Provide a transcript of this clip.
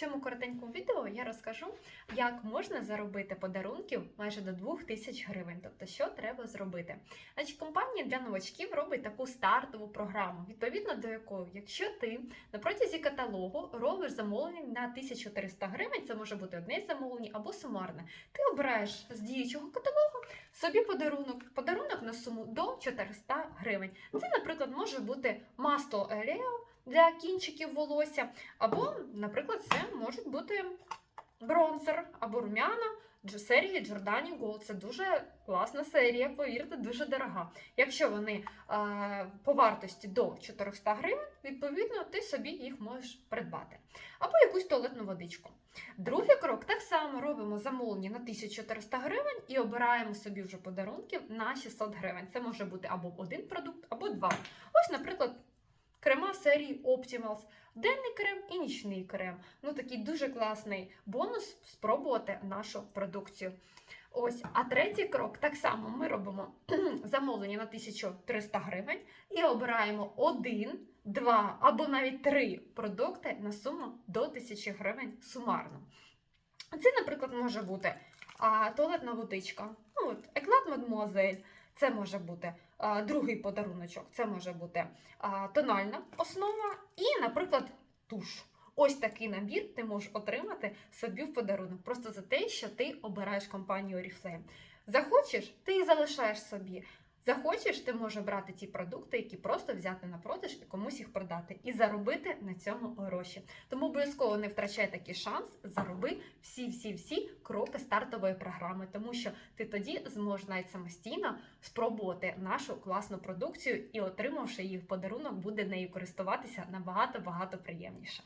цьому коротенькому відео я розкажу, як можна заробити подарунків майже до 2000 гривень. Тобто, що треба зробити. Значить, компанія для новачків робить таку стартову програму, відповідно до якої, якщо ти на протязі каталогу робиш замовлення на 1300 гривень, це може бути одне замовлення або сумарне. Ти обираєш з діючого каталогу собі подарунок, подарунок на суму до 400 гривень. Це, наприклад, може бути масло Елео для кінчиків волосся, або, наприклад, це може бути бронзер або рум'яна серії Giordani Gold. Це дуже класна серія, повірте, дуже дорога. Якщо вони е, по вартості до 400 гривень, відповідно, ти собі їх можеш придбати. Або якусь туалетну водичку. Другий крок так само робимо замовлення на 1400 гривень і обираємо собі вже подарунків на 600 гривень. Це може бути або один продукт, або два. Ось, наприклад, серії Optimals, денний крем і нічний крем. Ну такий дуже класний бонус спробувати нашу продукцію. Ось, а третій крок так само ми робимо замовлення на 1300 гривень і обираємо один, два або навіть три продукти на суму до 1000 гривень сумарно. Це, наприклад, може бути а, туалетна водичка, ну, от, еклад мадмуазель, це може бути а, другий подаруночок, це може бути а, тональна основа і, наприклад, туш. Ось такий набір ти можеш отримати собі в подарунок, просто за те, що ти обираєш компанію Oriflame. Захочеш, ти залишаєш собі. Захочеш, ти можеш брати ті продукти, які просто взяти на продаж і комусь їх продати, і заробити на цьому гроші. Тому обов'язково не втрачай такий шанс, зароби всі-всі-всі кроки стартової програми, тому що ти тоді зможеш навіть самостійно спробувати нашу класну продукцію і, отримавши в подарунок, буде нею користуватися набагато багато приємніше.